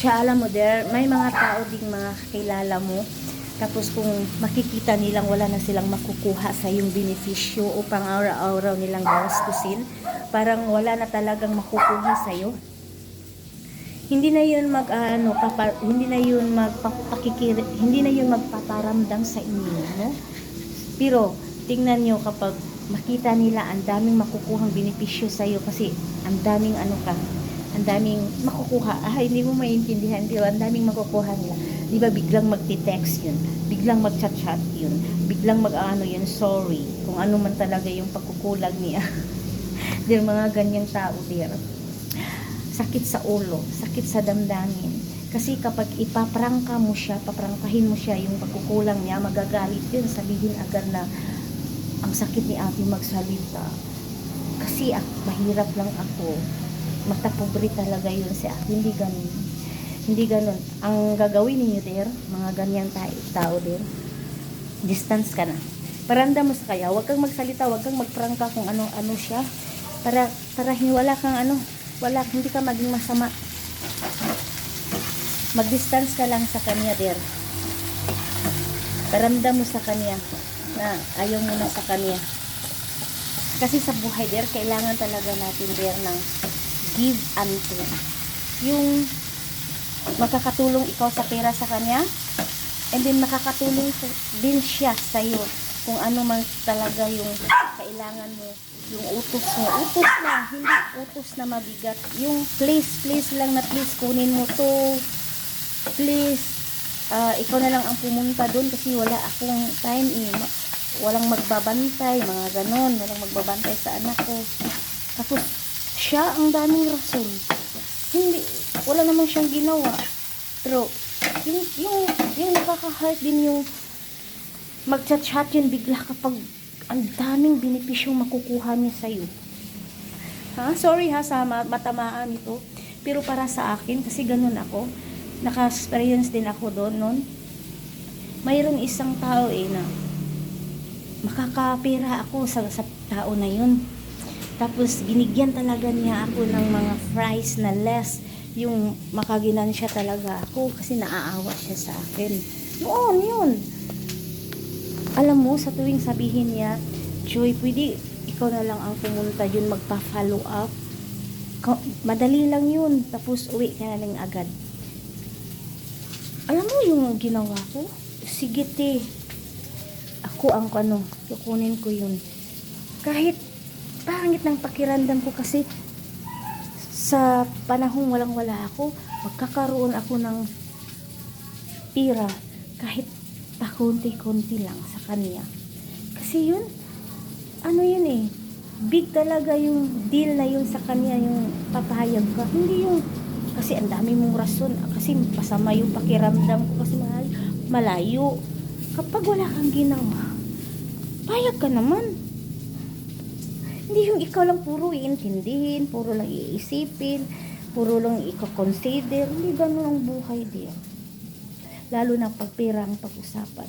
siya alam mo there, may mga tao ding mga kilala mo. Tapos kung makikita nilang wala na silang makukuha sa yung benepisyo upang araw-araw nilang gastusin, parang wala na talagang makukuha sa iyo. Hindi na 'yun mag ano, papa, hindi na 'yun magpapakikir, hindi na 'yun magpaparamdam sa inyo, no? Pero tingnan niyo kapag makita nila ang daming makukuhang benepisyo sa iyo kasi ang daming ano ka, ang daming makukuha. Ah, hindi mo maintindihan, pero ang daming makukuha nila. Di ba biglang magti-text yun, biglang mag-chat-chat yun, biglang mag-ano yun, sorry, kung ano man talaga yung pagkukulag niya. There mga ganyang tao there. Sakit sa ulo, sakit sa damdamin. Kasi kapag ipaprangka mo siya, paprangkahin mo siya yung pagkukulang niya, magagalit yun, sabihin agad na ang sakit ni ate magsalita. Kasi ak mahirap lang ako. Matapobre talaga yun si ate. Hindi ganun. Hindi ganun. Ang gagawin ninyo there, mga ganyang ta- tao there, distance ka na. Paranda mo sa kaya, huwag kang magsalita, huwag kang magprangka kung ano-ano siya. Para, para wala kang ano, wala, hindi ka maging masama. Mag-distance ka lang sa kanya there. Paramdam mo sa kanya na ayaw mo na sa kanya. Kasi sa buhay there, kailangan talaga natin there ng give take. Yung makakatulong ikaw sa pera sa kanya, and then makakatulong din siya sa iyo kung ano man talaga yung kailangan mo. Yung utos mo. Utos na hindi utos na mabigat. Yung please please lang na please kunin mo to. Please ah, ikaw na lang ang pumunta doon kasi wala akong time eh. Walang magbabantay mga ganon. Walang magbabantay sa anak ko. Tapos siya ang daming rason hindi wala naman siyang ginawa pero yung yung yung nakaka-heart din yung magchat-chat yun bigla kapag ang daming benepisyong makukuha niya sa'yo. Ha? Sorry ha sa ma- matamaan ito. Pero para sa akin, kasi ganun ako, naka-experience din ako doon noon. Mayroong isang tao eh na makakapira ako sa, sa tao na yun. Tapos binigyan talaga niya ako ng mga fries na less yung makaginansya talaga ako kasi naaawa siya sa akin. Noon yun. Alam mo, sa tuwing sabihin niya, Joy, pwede ikaw na lang ang pumunta yun, magpa-follow up. Madali lang yun. Tapos uwi ka na lang agad. Alam mo yung ginawa ko? Sige te. Ako ang ano, kukunin ko yun. Kahit pangit ng pakiramdam ko kasi sa panahong walang wala ako, magkakaroon ako ng pira kahit pakunti-kunti lang sa kanya. Kasi yun, ano yun eh, big talaga yung deal na yun sa kanya, yung papayag ka. Hindi yung, kasi ang dami mong rason, kasi pasama yung pakiramdam ko kasi malayo. Kapag wala kang ginawa, payag ka naman. Hindi yung ikaw lang puro iintindihin, puro lang iisipin, puro lang i-consider. Hindi ganun ang buhay din. Lalo na pag pera pag-usapan.